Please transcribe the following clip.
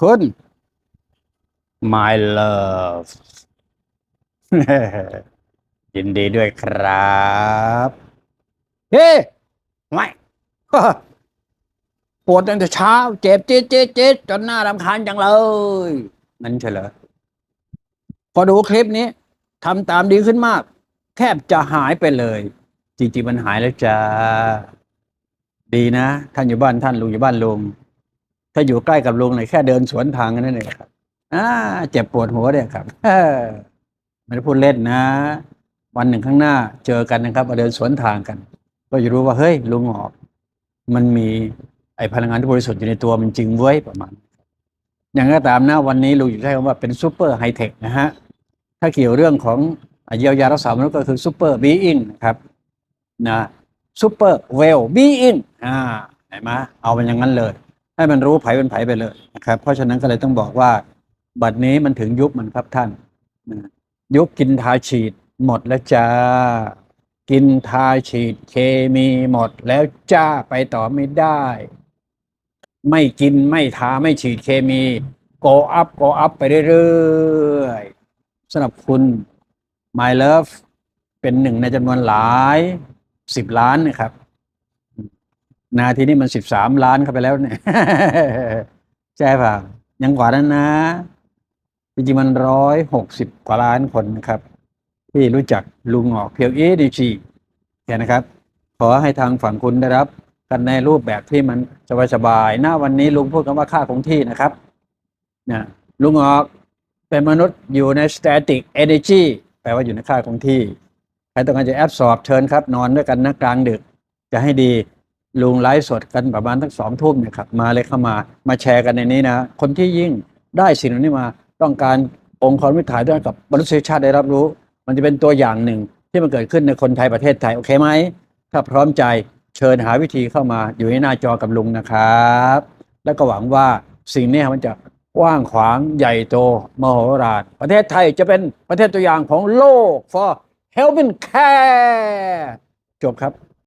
คุณ my love ยินดีด้วยครับ เฮ้ไม่ปวดตั้งแต่เช้า เจ็บเจ๊ดจี๊ดจี๊ดจนหน้ารำคาญจังเลย นั่นเฉลยพอดูคลิปนี้ทำตามดีขึ้นมาก แทบจะหายไปเลย จริงๆมันหายแล้วจ้า ดีนะ ท่านอยู่บ้านท่านลุงอยู่บ้านลุง ถ้าอยู่ใกล้กับลุงเลยแค่เดินสวนทางกันนั่นเองครับอ่าเจ็บปวดหัวเนี่ยครับไม่ได้พูดเล่นนะ วันหนึ่งข้างหน้าเจอกันนะครับมาเดินสวนทางกัน ก็จะรู้ว่าเฮ้ยลุงหอกมันมีไอพลังงานที่บริสุทธิ์อยู่ในตัวมันจริงเว้ยประมาณ อย่างก็ตามนะวันนี้ลุงอยู่ใช้คำว่าเป็นซูเปอร์ไฮเทคนะฮะถ้าเกี่ยวเรื่องของเยียวยารักษามนุษย์ก็คือซูเปอร์บีอินะครับนะซูเปอร์เวลบีอิงอ่าเห็นไหมเอาเป็นอย่างนั้นเลย ให้มันรู้ไผเป็นไผไปเลยนะครับ เพราะฉะนั้นก็เลยต้องบอกว่า บัดนี้มันถึงยุคมันครับท่านนะยุคกินทาฉีดหมดแล้วจ้า กินทาฉีดเคมีหมดแล้วจ้าไปต่อไม่ได้ ไม่กินไม่ทาไม่ฉีดเคมีโกอัพโกอัพไปเรื่อยๆสำหรับคุณ My Love เป็นหนึ่งในจำนวนหลายสิบล้านนะครับ นาทีนี้มันสิบสามล้านเข้าไปแล้วเนี่ยใช่เปล่ายังกว่านั้นนะจริงๆมันร้อยหกสิบกว่าล้านคนนะครับ ที่รู้จักลุงหงอกเพียวเอดีจีแค่นะครับ ขอให้ทางฝั่งคุณได้รับ กันในรูปแบบที่มันสบายๆหน้าวันนี้ลุงพูดคำว่าค่าคงที่นะครับนะลุงหงอกเป็นมนุษย์อยู่ใน static energy แปลว่าอยู่ในค่าคงที่ ใครต้องการจะแอบสอบเชิญครับ นอนด้วยกันนะกลางดึกจะให้ดี ลุงไลฟ์สดกันประมาณทั้งสองทุ่มเนะครับมาเลยเข้ามามาแชร์กันในนี้นะ คนที่ยิ่งได้สิ่งเหล่านี้มาต้องการองค์กรวิถีด้วยกับมนุษยชาติได้รับรู้ มันจะเป็นตัวอย่างหนึ่งที่มันเกิดขึ้นในคนไทยประเทศไทย โอเคไหม ถ้าพร้อมใจเชิญหาวิธีเข้ามาอยู่ในหน้าจอกับลุงนะครับ แล้วก็หวังว่าสิ่งนี้มันจะกว้างขวางใหญ่โตมโหฬารประเทศไทยจะเป็นประเทศตัวอย่างของโลก for helping care จบครับ